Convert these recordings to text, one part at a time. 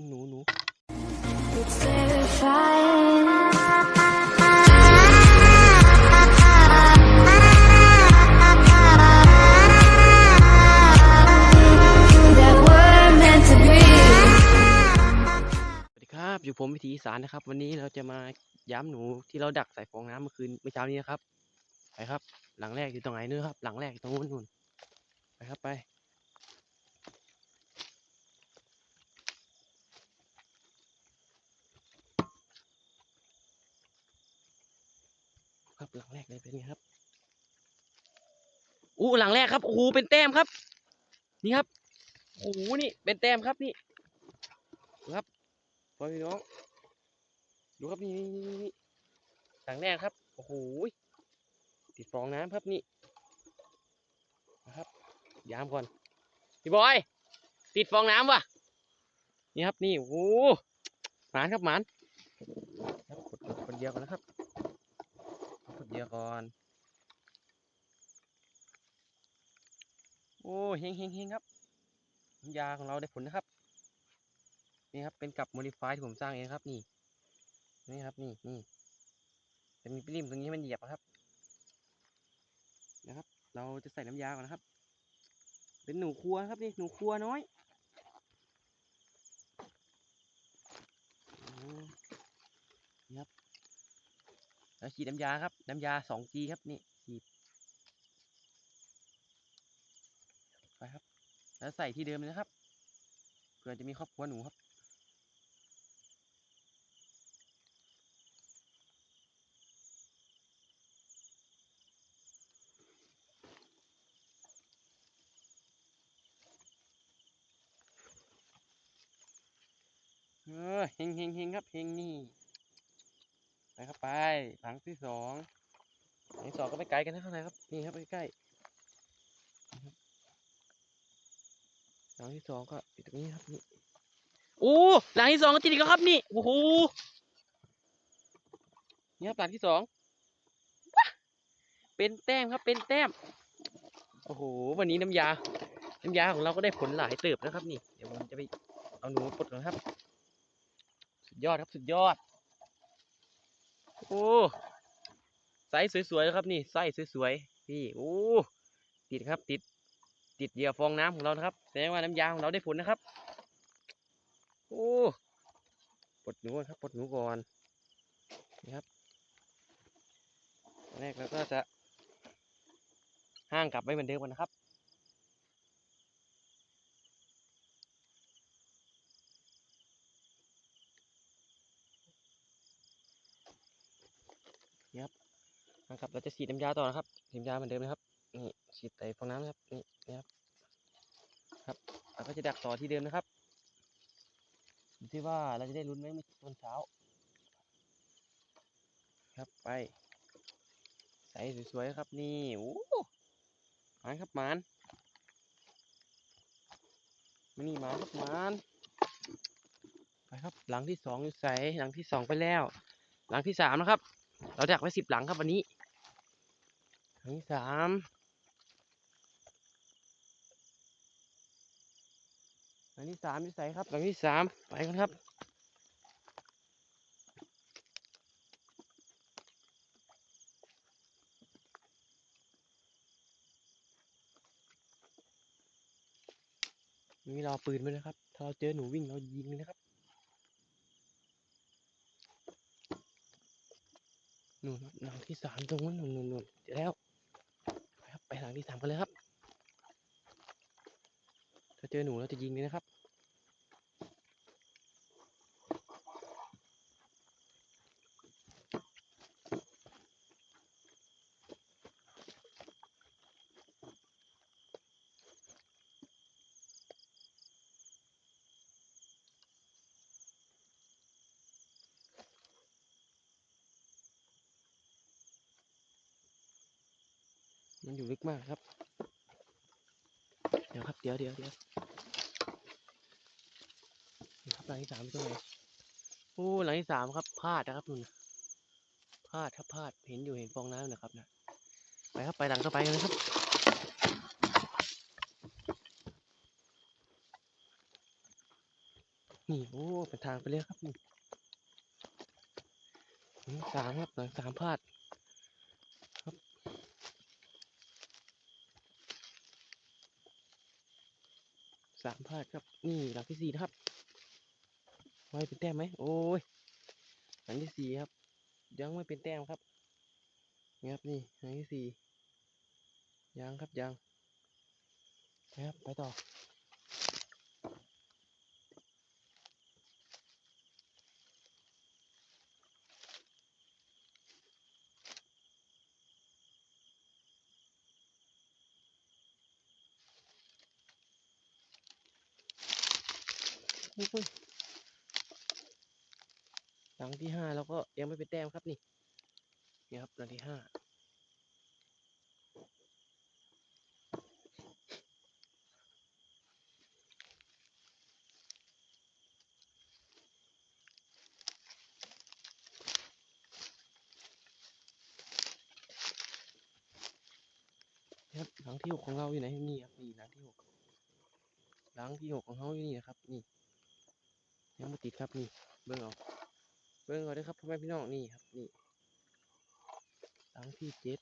คุณหนูหนู It's terrifying. That we're meant to be. สวัสดีครับอยู่ผมวิถีอีสารนะครับ วันนี้เราจะมาย้ำหนูที่เราดักใส่ฟองน้ำเมื่อคืนเมื่อเช้านี้นะครับ ไปครับ หลังแรกอยู่ตรงไหนเนื้อครับ หลังแรกอยู่ตรงนู้นนู่นไปครับไป ครับ หลังแรกเลยเป็นไงครับอู้หลังแรกครับโอ้โหเป็นแต้มครับ นี่ครับโอ้โหนี่เป็นแต้มครับนี่ดูครับพ่อพี่น้องดูครับนี่นี่นี่หลังแรกครับโอ้โหติดฟองน้ำครับนี่นะครับยามก่อนพี่บอย ติดฟองน้ำว่ะนี่ครับนี่โอ้โหหมานครับหมานกดกดคนเดียวก่อนนะครับ ก่อน โอ้เฮงเฮงเฮงครับน้ำยาของเราได้ผลนะครับ นี่ครับเป็นกับโมดิฟายที่ผมสร้างเองครับ นี่ นี่ครับ นี่นี่จะมีปริมตรงนี้ให้มันเหยียบครับ นะครับ เราจะใส่น้ำยาก่อนนะครับ เป็นหนูครัวครับนี่หนูครัวน้อยอืมนี่ครับ ฉีดน้ำยาครับ น้ำยา 2G ครับนี่ฉีดไปครับ แล้วใส่ที่เดิมเลยนะครับเผื่อจะมีครอบครัวหนูครับเออเฮงเฮงเฮงครับเฮงนี่ ไปครับไปหลังที่สองหลังที่สองก็ไม่ไกลกันนะข้างในครับ นี่ครับใกล้ๆหลังที่สองก็อยู่ตรงนี้ครับนี่โอ้หลังที่สองก็ติดอีกแล้วครับนี่โอ้โหนี่ครับหลังที่สองเป็นแต้มครับ เป็นแต้ม โอ้โห วันนี้น้ำยา น้ำยาของเราก็ได้ผลหลายเติบนะครับ นี่ เดี๋ยวผมจะไปเอาหนูปลดก่อนครับ สุดยอดครับ สุดยอด โอ้ไซส์สวยๆนะครับนี่ไส้สวยๆพี่โอ้ติดครับติด ติดเหยื่อฟองน้ำของเรานะครับแสดงว่าน้ำยาของเราได้ผลนะครับ โอ้ปลดหนูครับปลดหนูก่อนนี่ครับแรกเราก็จะห้างกลับไว้เหมือนเดิมก่อนนะครับ นะครับเราจะฉีดน้ำยาต่อนะครับฉีดน้ำยาเหมือนเดิมนะครับนี่ฉีดใส่ฟองน้ำนะครับนี่นะครับครับเราก็จะดักต่อที่เดิมนะครับดูที่ว่าเราจะได้ลุ้นไหมเมื่อตอนเช้า ครับไป ใส่สวยๆครับนี่โอ้หมานครับหมานมานี่หมานครับหมานไปครับ หลังที่สองอยู่ใส่หลังที่สองไปแล้ว หลังที่สามนะครับ เราดักไว้สิบหลังครับวันนี้ หลังที่สามหลังที่สามที่ใส่ครับหลังที่สามไปกันครับนี่เราปืนไว้นะครับ ถ้าเราเจอหนูวิ่งเรายิงนะครับ หนู่นครับหลังที่สามตรงนู้นนู่นนู่นนู่นเจอแล้ว หลังที่สามกันเลยครับ ถ้าเจอหนูเราจะยิงเลยนะครับ มันอยู่ลึกมากครับ เดี๋ยวครับ เดี๋ยวเดี๋ยวเดี๋ยวครับหลังที่สามตรงไหนโอ้หลังที่สามครับพลาดนะครับนุ่นพลาดครับพลาดเห็นอยู่เห็นฟองน้ำนะครับนะไปครับไปหลังต่อไปกันเลยครับนี่โอ้เป็นทางไปเลยครับนี่หลังสามครับหลังสามพลาดครับสามพลาดครับ นี่หลังที่สี่นะครับไว้เป็นแต้มไหมโอ้ยหลังที่สี่ครับ ยังไม่เป็นแต้มครับนี่ครับนี่หลังที่สี่ยังครับยังนะครับไปต่อ หลังที่ห้าแล้วก็ยังไม่เป็นแต้มครับนี่นี่ครับหลังที่ห้าครับหลังที่หกของเราอยู่ไหนนี่ครับนี่หลังที่หกหลังที่หกของเขาอยู่นี่นะครับนี่ ยังไม่ติดครับนี่ เบิ้งเอา เบิ้งเอาเด้ครับพ่อแม่พี่น้องนี่ครับนี่หลังที่เจ็ด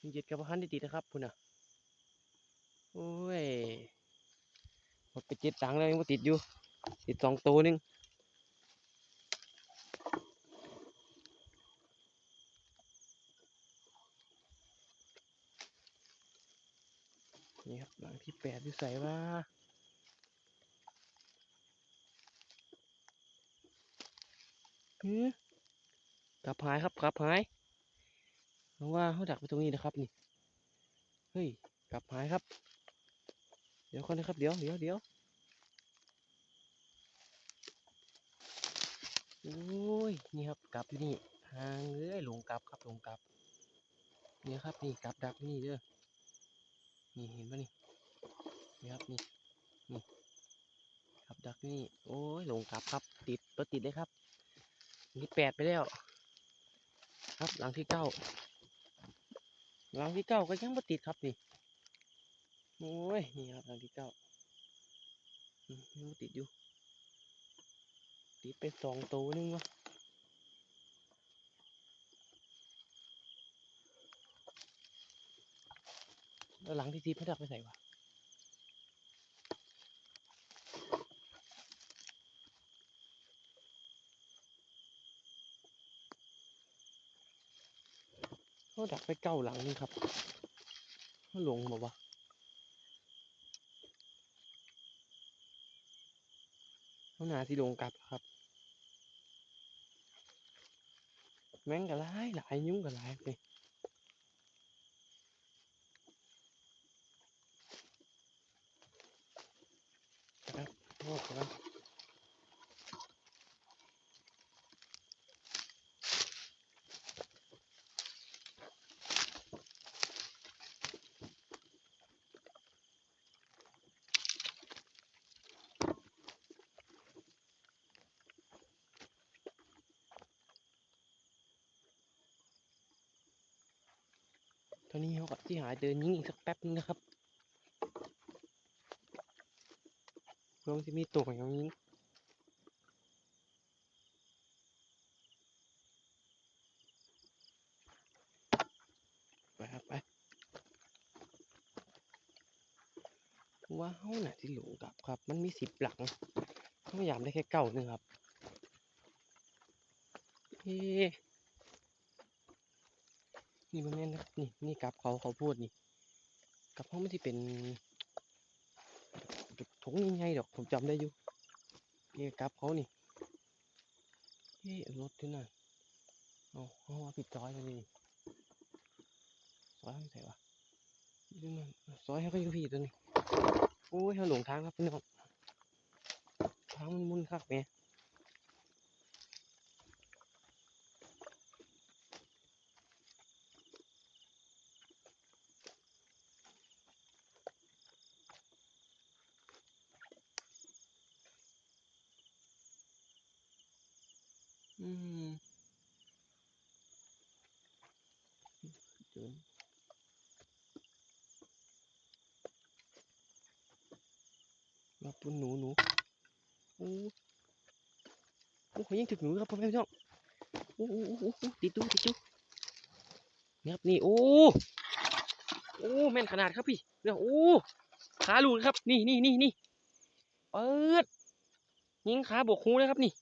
ที่เจ็ดกับพันที่ติดนะครับพุ่นอะโอ้ยหมดไปเจ็ดตังแล้วยังไม่ติดอยู่ ติดสองตัวหนึงนี่ครับหลังที่แปดอยู่ใส่ว่า หือกลับหายครับกลับหายเพราะว่าเขาดักไปตรงนี้นะครับนี่เฮ้ยกลับหายครับ เดี๋ยวก่อนนะครับเดี๋ยวเดี๋ยวเดี๋ยวโอ้ยนี่ครับกลับอยู่นี่ทางเอ้ยหลงกลับครับหลงกลับนี่ครับนี่กลับดักนี่เด้อนี่เห็นปะนี่นี่ครับนี่นี่กลับดักนี่โอ้ยหลงกลับครับ ติดตัวติดเลยครับ หลังที่แปดไปแล้ว ครับหลังที่เก้าหลังที่เก้าก็ยังไม่ติดครับนี่โอ้ยนี่ครับหลังที่เก้ายังติดอยู่ ติดไปสองตัวนึงวะแล้วหลังที่สิบพระดักไปใส่วะ เขาดักไปเก้าหลังนึงครับเขาหลงบอกว่าเขาหนาที่ลงกลับครับ แม่งก็หลายหลายยุ่งก็หลายเลยครับโอ้ครับ ตอนนี้เขาก็ที่หายเดินยิงอีกสักแป๊บนึงนะครับเพื่อมันจะมีตัวอย่างยิงไปครับไปว้าวน่ะที่หลงกลับครับ มันมีสิบหลังเขาพยายามได้แค่เก้าหนึงครับเฮ้ นี่มันแม่นนะนี่นี่กับเขาเขาพูดนี่กับเขาไม่ที่เป็นถุงยังไงดอกผมจำได้อยู่นี่กับเขานี่เฮ้ยรถที่นั่นเอาเอามาปิดซอยกันนี่ซอยไม่ใส่วะนี่มันซอยให้เขาอยู่พี่ตัวนี้โอ้ยเขาหลงทางครับพี่น้องทางมันมุนคักแหม่ อืมเดินมาปุ่นหนูหนูโอ้โอ้โหยิงถึกหนูครับพ่อแม่พี่น้องโอ้โหโอ้โหโอ้โหติดดูติดดูนี่ครับนี่โอ้โอ้แม่นขนาดครับพี่เนี่ยโอ้ขาหลุดครับ นี่นี่นี่นี่เปิดยิงขาบวกหูเลยครับนี่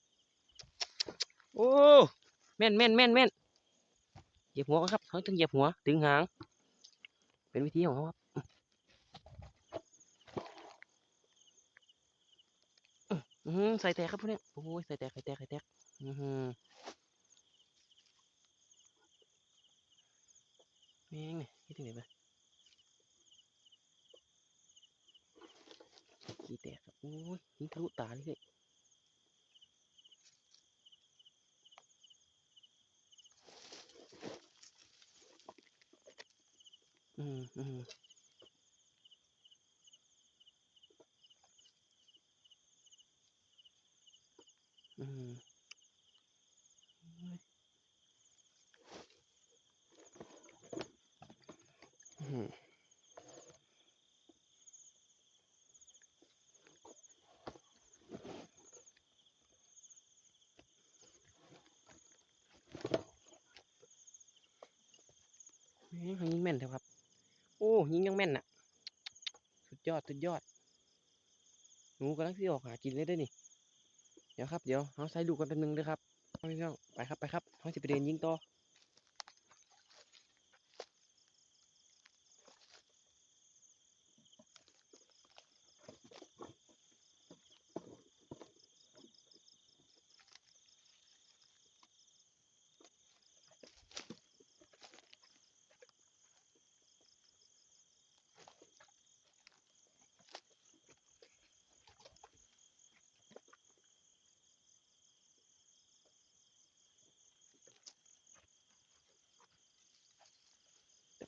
โอ้แม่นแม่นแม่นแม่นเหยียบหัวครับเขาต้องเหยียบหัวถึงหาง เป็นวิธีของเขาครับอือหือใส่แตกครับพวกเนี้ยโอ้ยใส่แตกใส่แตกใส่แตกอือหือแม่งเนี่ยคิดถึงไหนไปขี้แตกครับโอ้ยยิงทะลุตาเลยเฮ้ย อืมอืมอืมอืมแม่แม่นเถอะครับ โอ้ยิงยังแม่นน่ะ สุดยอด สุดยอด หนูกำลังที่ออกหากินเลยได้อนี่ เดี๋ยวครับ เดี๋ยวเอาใส่ดูกกันแป๊บนึงเด้อครับพี่น้อง ไปครับ ไปครับเราจะไปเดินยิงต่อ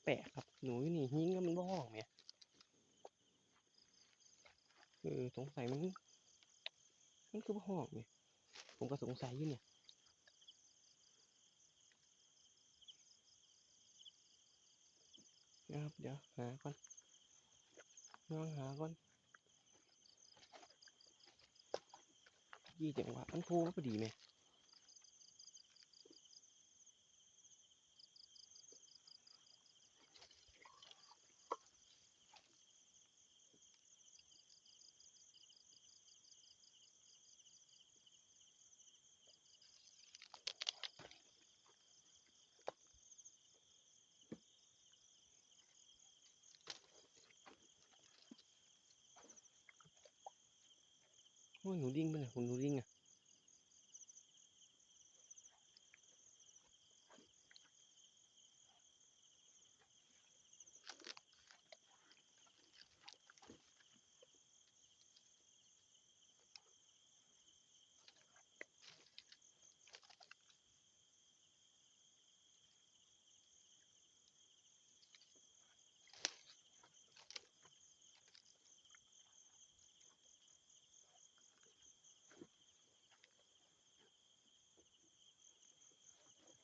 ปลกครับ หนูนี่ยิ้งก็มันบ้องเนี่ยเออสงสัยมันมันคือบ่ห้องเนี่ยผมก็สงสัยอยู่เนี่ยนะครับเดี๋ยวหาก่อนลองหาก่อนยี่จังหวะมันโผล่มาพอดีไหม โอ้หนูลิงไปเลยคุณหนูลิงอะ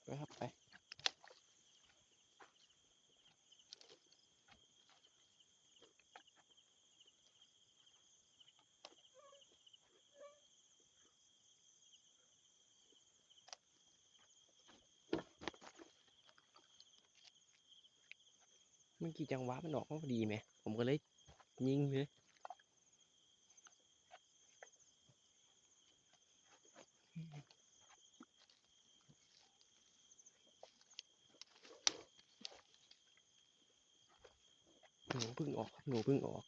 ไปครับไปเมื่อกี้จังหวะมันออกมาพอดีไหม ผมก็เลยยิงเลย นูเพิ่งออกครับหนูเพิ่งออก